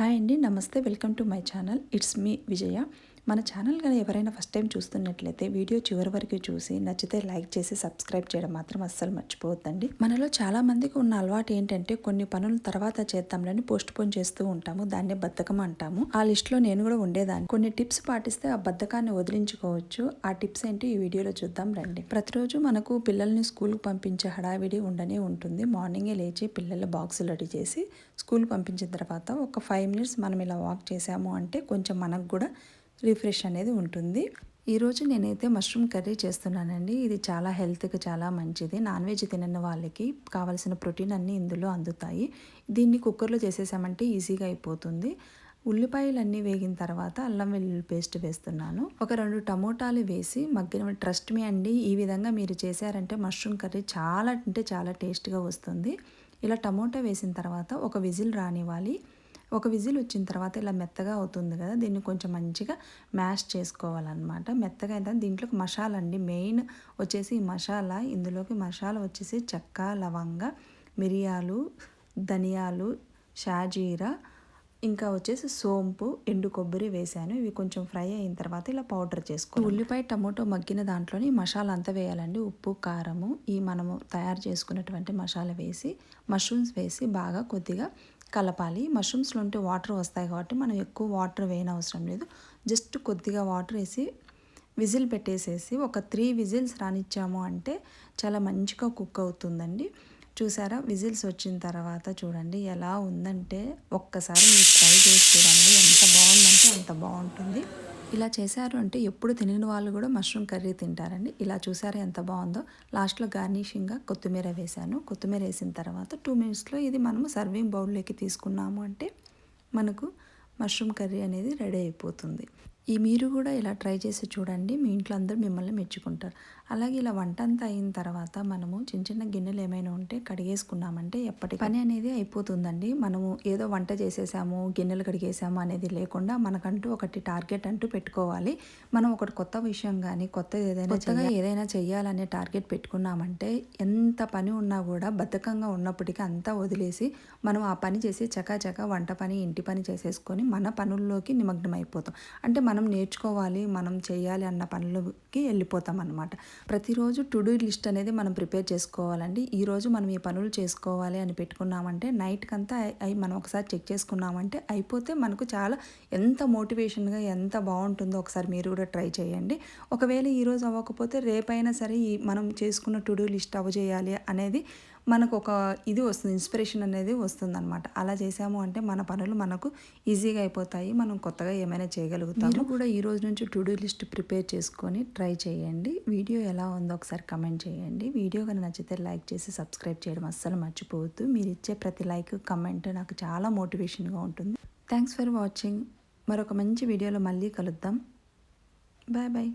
Hi అండి నమస్తే welcome to my channel. It's me Vijaya. మన ఛానల్ కానీ ఎవరైనా ఫస్ట్ టైం చూస్తున్నట్లయితే వీడియో చివరి వరకు చూసి నచ్చితే లైక్ చేసి సబ్స్క్రైబ్ చేయడం మాత్రం అస్సలు మర్చిపోవద్దండి. మనలో చాలా మందికి ఉన్న అలవాటు ఏంటంటే కొన్ని పనులు తర్వాత చేద్దాంలని పోస్ట్ పోన్ చేస్తూ ఉంటాము దాన్నే బద్ధకం అంటాము. ఆ లిస్ట్లో నేను కూడా ఉండేదాన్ని. కొన్ని టిప్స్ పాటిస్తే ఆ బద్ధకాన్ని వదిలించుకోవచ్చు. ఆ టిప్స్ ఏంటి ఈ వీడియోలో చూద్దాం రండి. ప్రతిరోజు మనకు పిల్లల్ని స్కూల్కి పంపించే హడావిడి ఉండనే ఉంటుంది. మార్నింగే లేచి పిల్లల బాక్సులు రెడీ చేసి స్కూల్ పంపించిన తర్వాత ఒక ఫైవ్ మినిట్స్ మనం ఇలా వాక్ చేసాము అంటే కొంచెం మనకు కూడా రిఫ్రెష్ అనేది ఉంటుంది. ఈరోజు నేనైతే మష్రూమ్ కర్రీ చేస్తున్నానండి. ఇది చాలా హెల్త్కి చాలా మంచిది. నాన్ వెజ్ తినని వాళ్ళకి కావాల్సిన ప్రోటీన్ అన్నీ ఇందులో అందుతాయి. దీన్ని కుక్కర్లో చేసేసామంటే ఈజీగా అయిపోతుంది. ఉల్లిపాయలు అన్నీ వేగిన తర్వాత అల్లం వెల్లుల్లి పేస్ట్ వేస్తున్నాను. ఒక రెండు టమోటాలు వేసి మగ్గిన ట్రస్ట్ మీ అండి ఈ విధంగా మీరు చేశారంటే మష్రూమ్ కర్రీ చాలా అంటే చాలా టేస్ట్గా వస్తుంది. ఇలా టమోటా వేసిన తర్వాత ఒక విజిల్ రానివ్వాలి. ఒక విజిల్ వచ్చిన తర్వాత ఇలా మెత్తగా అవుతుంది కదా దీన్ని కొంచెం మంచిగా మ్యాష్ చేసుకోవాలన్నమాట. మెత్తగా అయితే దీంట్లోకి మసాలా అండి. మెయిన్ వచ్చేసి ఈ మసాలా ఇందులోకి మసాలా వచ్చేసి చెక్క లవంగ మిరియాలు ధనియాలు షాజీరా ఇంకా వచ్చేసి సోంపు ఎండు కొబ్బరి వేసాను. ఇవి కొంచెం ఫ్రై అయిన తర్వాత ఇలా పౌడర్ చేసుకో ఉల్లిపాయ టమోటో మగ్గిన దాంట్లోని మసాలా అంతా వేయాలండి. ఉప్పు కారము ఈ మనము తయారు చేసుకున్నటువంటి మసాలా వేసి మష్రూమ్స్ వేసి బాగా కొద్దిగా కలపాలి. మష్రూమ్స్లో ఉంటే వాటర్ వస్తాయి కాబట్టి మనం ఎక్కువ వాటర్ వేయనవసరం లేదు. జస్ట్ కొద్దిగా వాటర్ వేసి విజిల్ పెట్టేసేసి ఒక త్రీ విజిల్స్ రానిచ్చాము అంటే చాలా మంచిగా కుక్ అవుతుందండి. చూసారా? విజిల్స్ వచ్చిన తర్వాత చూడండి ఎలా ఉందంటే ఒక్కసారి ట్రై చేసి చూడండి ఎంత బాగుందంటే అంత బాగుంటుంది. ఇలా చేశారు అంటే ఎప్పుడు తినని వాళ్ళు కూడా మష్రూమ్ కర్రీ తింటారండి. ఇలా చూసారా ఎంత బాగుందో. లాస్ట్లో గార్నిషింగ్గా కొత్తిమీర వేశాను. కొత్తిమీర వేసిన తర్వాత టూ మినిట్స్లో ఇది మనము సర్వింగ్ బౌల్లోకి తీసుకున్నాము అంటే మనకు మష్రూమ్ కర్రీ అనేది రెడీ అయిపోతుంది. ఈ మీరు కూడా ఇలా ట్రై చేసి చూడండి. మీ ఇంట్లో అందరూ మిమ్మల్ని మెచ్చుకుంటారు. అలాగే ఇలా వంట అంతా అయిన తర్వాత మనము చిన్న చిన్న గిన్నెలు ఏమైనా ఉంటే కడిగేసుకున్నామంటే ఎప్పటి పని అనేది అయిపోతుందండి. మనము ఏదో వంట చేసేసాము గిన్నెలు కడిగేసాము అనేది లేకుండా మనకంటూ ఒకటి టార్గెట్ అంటూ పెట్టుకోవాలి. మనం ఒకటి కొత్త విషయం కానీ కొత్త ఏదైనా కొత్తగా ఏదైనా చెయ్యాలనే టార్గెట్ పెట్టుకున్నామంటే ఎంత పని ఉన్నా కూడా బద్ధకంగా ఉన్నప్పటికీ అంతా వదిలేసి మనం ఆ పని చేసి చకాచక వంట పని ఇంటి పని చేసేసుకొని మన పనుల్లోకి నిమగ్నం అయిపోతాం అంటే మనం మనం నేర్చుకోవాలి మనం చేయాలి అన్న పనులకి వెళ్ళిపోతాం అనమాట ప్రతిరోజు టు డూ లిస్ట్ అనేది మనం ప్రిపేర్ చేసుకోవాలండి. ఈరోజు మనం ఈ పనులు చేసుకోవాలి అని పెట్టుకున్నామంటే నైట్కి అంతా అవి మనం ఒకసారి చెక్ చేసుకున్నామంటే అయిపోతే మనకు చాలా ఎంత మోటివేషన్గా ఎంత బాగుంటుందో ఒకసారి మీరు కూడా ట్రై చేయండి. ఒకవేళ ఈరోజు అవ్వకపోతే రేపైనా సరే ఈ మనం చేసుకున్న టు డూ లిస్ట్ అవ్వజేయాలి అనేది మనకు ఒక ఇది వస్తుంది ఇన్స్పిరేషన్ అనేది వస్తుంది అనమాట అలా చేసాము అంటే మన పనులు మనకు ఈజీగా అయిపోతాయి. మనం కొత్తగా ఏమైనా చేయగలుగుతాము. కూడా ఈ రోజు నుంచి టు డూ లిస్ట్ ప్రిపేర్ చేసుకొని ట్రై చేయండి. వీడియో ఎలా ఉందో ఒకసారి కమెంట్ చేయండి. వీడియో కానీ నచ్చితే లైక్ చేసి సబ్స్క్రైబ్ చేయడం అస్సలు మర్చిపోవద్దు. మీరు ఇచ్చే ప్రతి లైక్ కమెంట్ నాకు చాలా మోటివేషన్గా ఉంటుంది. థ్యాంక్స్ ఫర్ వాచింగ్ మరొక మంచి వీడియోలో మళ్ళీ కలుద్దాం. Bye bye